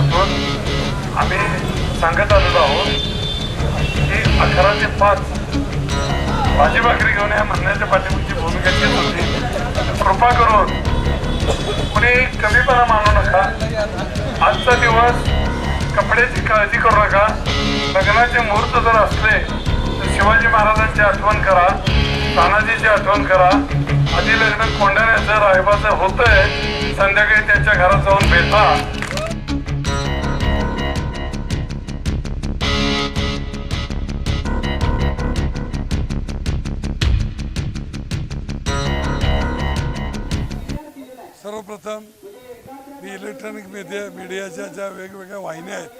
मीडियाच्या माध्यमातून आम्ही सांगत आलेलो आहोत की अकरा ते पाच भाजी भाकरी घेऊन या म्हणण्याच्या पाठीमागची भूमिका घेत होती. कृपा करून कुणी कमीपणा मानू नका. आजचा दिवस कपड्याची काळजी करू नका. लग्नाचे मुहूर्त जर असले तर शिवाजी महाराजांची आठवण करा तानाजीची आठवण करा. आधी लग्न कोंढाण्याचं रायबाचं होतंय. संध्याकाळी त्यांच्या घरात जाऊन भेटा. सर्वप्रथम मी इलेक्ट्रॉनिक मीडिया मीडियाच्या ज्या वेगवेगळ्या वाहिन्या आहेत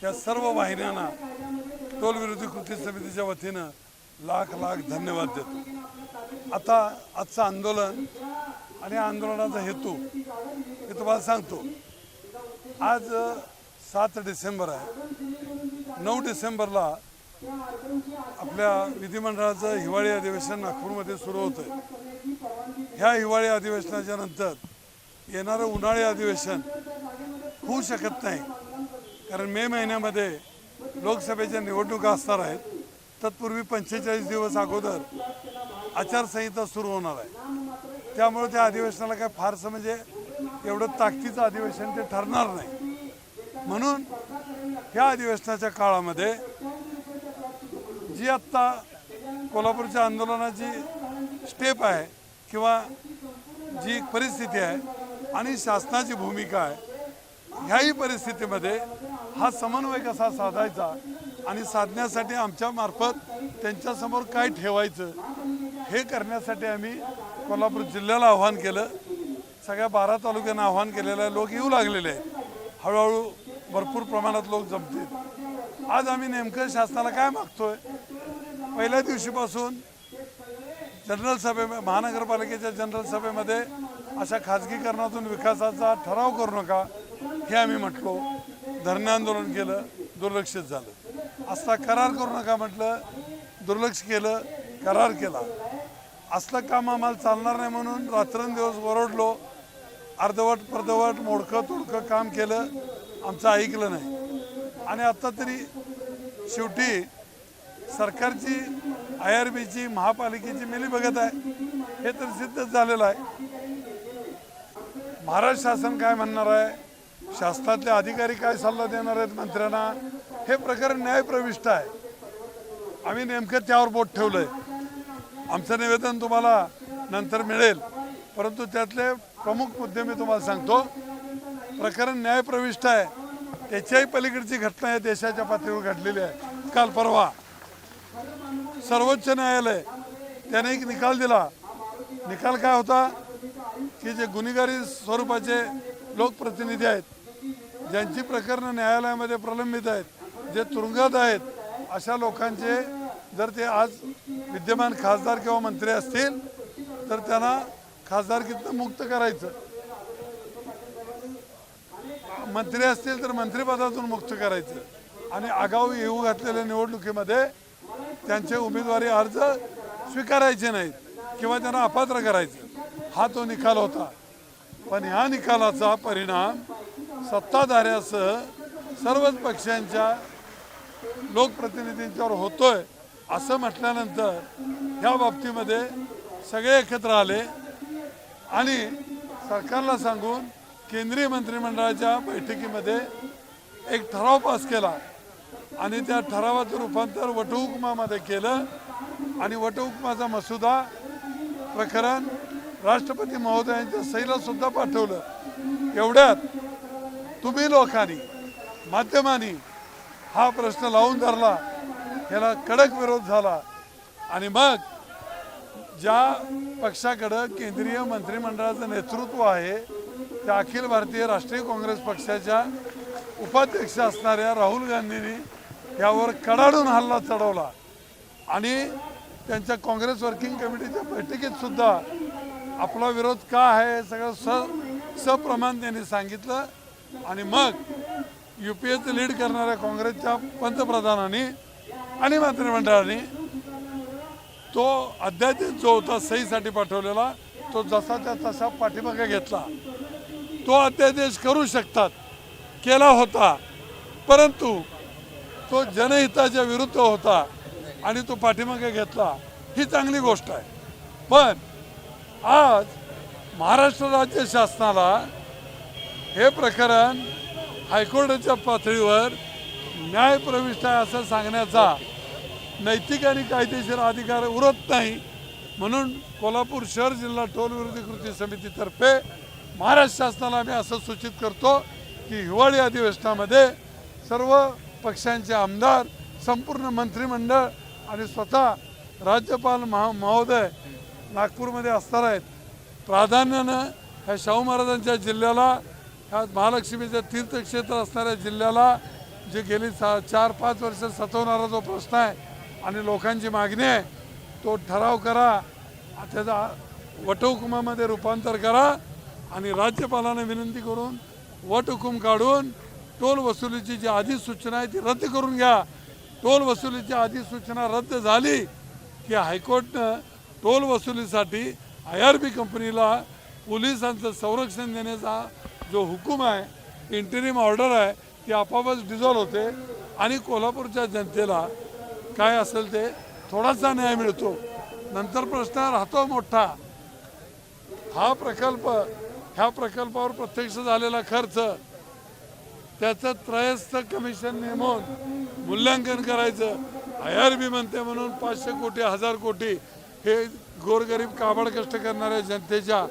त्या सर्व वाहिन्यांना टोल विरोधी कृती समितीच्या वतीनं लाख लाख धन्यवाद देतो. आता आजचं आंदोलन आणि आंदोलनाचा हेतू मी तुम्हाला सांगतो. आज सात डिसेंबर आहे. नऊ डिसेंबरला आपल्या विधिमंडळाचं हिवाळी अधिवेशन नागपूरमध्ये सुरू होतं ह्या हिवाळी अधिवेशनाच्या नंतर येणारं उन्हाळी अधिवेशन होऊ शकत नाही. कारण मे महिन्यामध्ये लोकसभेच्या निवडणुका असणार आहेत. तत्पूर्वी पंचेचाळीस दिवस अगोदर आचारसंहिता सुरू होणार आहे. त्यामुळे त्या अधिवेशनाला काय फारसं म्हणजे एवढं ताकदीचं अधिवेशन ते ठरणार नाही. म्हणून ह्या अधिवेशनाच्या काळामध्ये जी आत्ता कोल्हापूरच्या आंदोलनाची स्टेप आहे किंवा जी परिस्थिती आहे आणि शासनाची भूमिका आहे ह्याही परिस्थितीमध्ये हा समन्वय कसा साधायचा आणि साधण्यासाठी आमच्यामार्फत त्यांच्यासमोर काय ठेवायचं हे करण्यासाठी आम्ही कोल्हापूर जिल्ह्याला आव्हान केलं. सगळ्या बारा तालुक्यांना आव्हान केलेलं आहे. लोक येऊ लागलेले आहेत. हळूहळू भरपूर प्रमाणात लोक जमतील. आज आम्ही नेमकं शासनाला काय मागतोय? पहिल्या दिवशीपासून जनरल सभे महानगरपालिकेच्या जनरल सभेमध्ये अशा खाजगीकरणातून विकासाचा ठराव करू नका हे आम्ही म्हटलो. धरणे आंदोलन केलं दुर्लक्षित झालं. असला करार करू नका म्हटलं दुर्लक्ष केलं करार केला. असलं काम आम्हाला चालणार नाही म्हणून रात्रंदिवस ओरडलो. अर्धवट पर्धवट मोडकं तोडकं काम केलं आमचं ऐकलं नाही. आणि आत्ता तरी शेवटी सरकारची आय आर बीची महापालिकेची मिली बघत आहे. हे तर सिद्धच झालेलं आहे. महाराष्ट्र शासन काय म्हणणार आहे? शासनातले अधिकारी काय सल्ला देणार आहेत मंत्र्यांना? हे प्रकरण न्यायप्रविष्ट आहे. आम्ही नेमकं त्यावर बोट ठेवलंय. आमचं निवेदन तुम्हाला नंतर मिळेल. परंतु त्यातले प्रमुख मुद्दे मी तुम्हाला सांगतो. प्रकरण न्यायप्रविष्ट आहे. त्याच्याही पलीकडची घटना आहे देशाच्या पातळीवर घडलेली आहे. काल परवा. सर्वोच्च न्यायालय त्याने एक निकाल दिला. निकाल काय होता? की जे गुन्हेगारी स्वरूपाचे लोकप्रतिनिधी आहेत ज्यांची प्रकरणं न्यायालयामध्ये प्रलंबित आहेत जे तुरुंगात आहेत अशा लोकांचे जर ते आज विद्यमान खासदार किंवा मंत्री असतील तर त्यांना खासदारकीतनं मुक्त करायचं. मंत्री असतील तर मंत्रिपदातून मुक्त करायचं. आणि आगाऊ येऊ घातलेल्या निवडणुकीमध्ये त्यांचे उमेदवारी अर्ज स्वीकारायचे नाहीत किंवा त्यांना अपात्र करायचं. हा तो निकाल होता. पण ह्या निकालाचा परिणाम सत्ताधाऱ्यासह सर्वच पक्षांच्या लोकप्रतिनिधींच्यावर होतोय असं म्हटल्यानंतर ह्या बाबतीमध्ये सगळे एकत्र आले आणि सरकारला सांगून केंद्रीय मंत्रिमंडळाच्या बैठकीमध्ये एक ठराव पास केला. आणि त्या ठरावाचं रूपांतर वटहुकमामध्ये केलं. आणि वटहुकमाचा मसुदा प्रकरण राष्ट्रपती महोदयांच्या सहीला सुद्धा पाठवलं. एवढ्यात तुम्ही लोकांनी माध्यमांनी हा प्रश्न लावून धरला. याला कडक विरोध झाला. आणि मग ज्या पक्षाकडं केंद्रीय मंत्रिमंडळाचं नेतृत्व आहे त्या अखिल भारतीय राष्ट्रीय काँग्रेस पक्षाच्या उपाध्यक्ष असणाऱ्या राहुल गांधींनी यावर कडाडून हल्ला चढवला. आणि त्यांच्या काँग्रेस वर्किंग कमिटीच्या बैठकीत सुद्धा आपला विरोध का आहे हे सगळं स सप्रमाण त्यांनी सांगितलं. आणि मग यू पी एचं लीड करणाऱ्या काँग्रेसच्या पंतप्रधानांनी आणि मंत्रिमंडळाने तो अध्यादेश जो होता सहीसाठी पाठवलेला तो जसाच्या तसा पाठीमागे घेतला. तो अध्यादेश करू शकतात केला होता. परंतु तो जनहिताच्या विरुद्ध होता आणि तो पाठीमागे घेतला ही चांगली गोष्ट आहे. पण आज महाराष्ट्र राज्य शासनाला हे प्रकरण हायकोर्टाच्या पातळीवर न्यायप्रविष्ट आहे असं सांगण्याचा नैतिक आणि कायदेशीर अधिकार उरत नाही म्हणून कोल्हापूर शहर जिल्हा टोल विरोधी कृती समितीतर्फे महाराष्ट्र शासनाला आम्ही असं सूचित करतो की हिवाळी अधिवेशनामध्ये सर्व पक्षांचे आमदार संपूर्ण मंत्रिमंडळ आणि स्वतः राज्यपाल महा महोदय नागपूरमध्ये असणार आहेत. प्राधान्यानं ह्या शाहू महाराजांच्या जिल्ह्याला ह्या महालक्ष्मीचं तीर्थक्षेत्र असणाऱ्या जिल्ह्याला जे गेली सा चार पाच वर्ष सतवणारा जो प्रश्न आहे आणि लोकांची मागणी आहे तो ठराव करा त्याचा वटहुकुमामध्ये रूपांतर करा आणि राज्यपालांना विनंती करून वटहुकूम काढून टोल वसुलीची जी अधिसूचना आहे ती रद्द करून घ्या. टोल वसुलीची अधिसूचना रद्द झाली की हायकोर्टनं टोल वसुलीसाठी आय आर बी कंपनीला पोलिसांचं संरक्षण देण्याचा जो हुकूम आहे इंटरिम ऑर्डर आहे ती आपापच डिझॉल्व होते आणि कोल्हापूरच्या जनतेला काय असेल ते थोडासा न्याय मिळतो. नंतर प्रश्न राहतो मोठा. हा प्रकल्प ह्या प्रकल्पावर प्रत्यक्ष झालेला खर्च त्याचं त्रयस्थ कमिशन नेमून मूल्यांकन करायचं. आय आर बी म्हणते म्हणून पाचशे कोटी हजार कोटी हे गोरगरीब काबड कष्ट करणाऱ्या जनतेच्या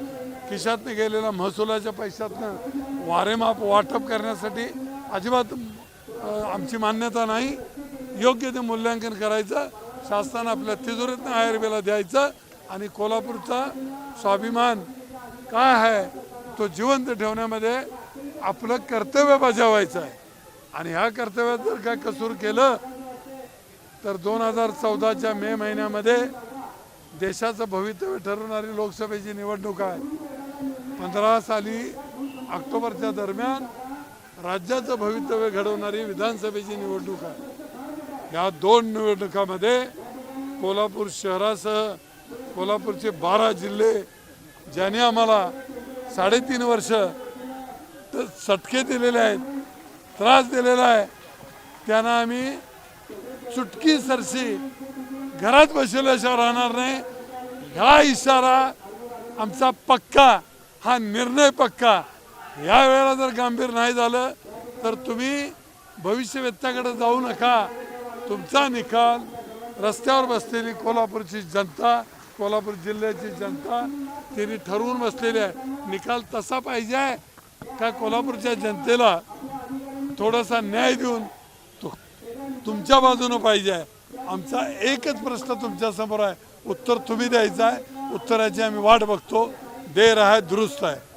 खिशातनं गेलेल्या महसुलाच्या पैशातनं वारेमाप वाटप करण्यासाठी अजिबात आमची मान्यता नाही. योग्य ते मूल्यांकन करायचं. शासनानं आपल्या तिजोरीतनं आय आर बीला द्यायचं आणि कोल्हापूरचा स्वाभिमान काय आहे तो जिवंत ठेवण्यामध्ये आपलं कर्तव्य बजावायचं आहे. आणि ह्या कर्तव्यात जर काय कसूर केलं तर दोन हजार चौदाच्या मे महिन्यामध्ये देशाचं भवितव्य ठरवणारी लोकसभेची निवडणूक आहे. पंधरा साली ऑक्टोबरच्या दरम्यान राज्याचं भवितव्य घडवणारी विधानसभेची निवडणूक आहे. या दोन निवडणुकामध्ये कोल्हापूर शहरासह कोल्हापूरचे बारा जिल्हे ज्याने आम्हाला साडेतीन वर्ष तर चटके दिलेले आहेत त्रास दिलेला आहे. त्यांना आम्ही चुटकी सरशी घरात बसवल्याशिवाय राहणार नाही. ह्या इशारा आमचा पक्का हा निर्णय पक्का. या वेळेला जर गांभीर नाही झालं तर तुम्ही भविष्यवेत्याकडे जाऊ नका. तुमचा निकाल रस्त्यावर बसलेली कोल्हापूरची जनता कोल्हापूर जिल्ह्याची जनता तिने ठरवून बसलेली आहे. निकाल तसा पाहिजे त्या का कोल्हापूरच्या जनतेला थोडासा न्याय देऊन तो तुमच्या बाजूनं पाहिजे. आहे आमचा एकच प्रश्न तुमच्यासमोर आहे. उत्तर तुम्ही द्यायचं आहे. उत्तराची आम्ही वाट बघतो. देर आहे दुरुस्त आहे.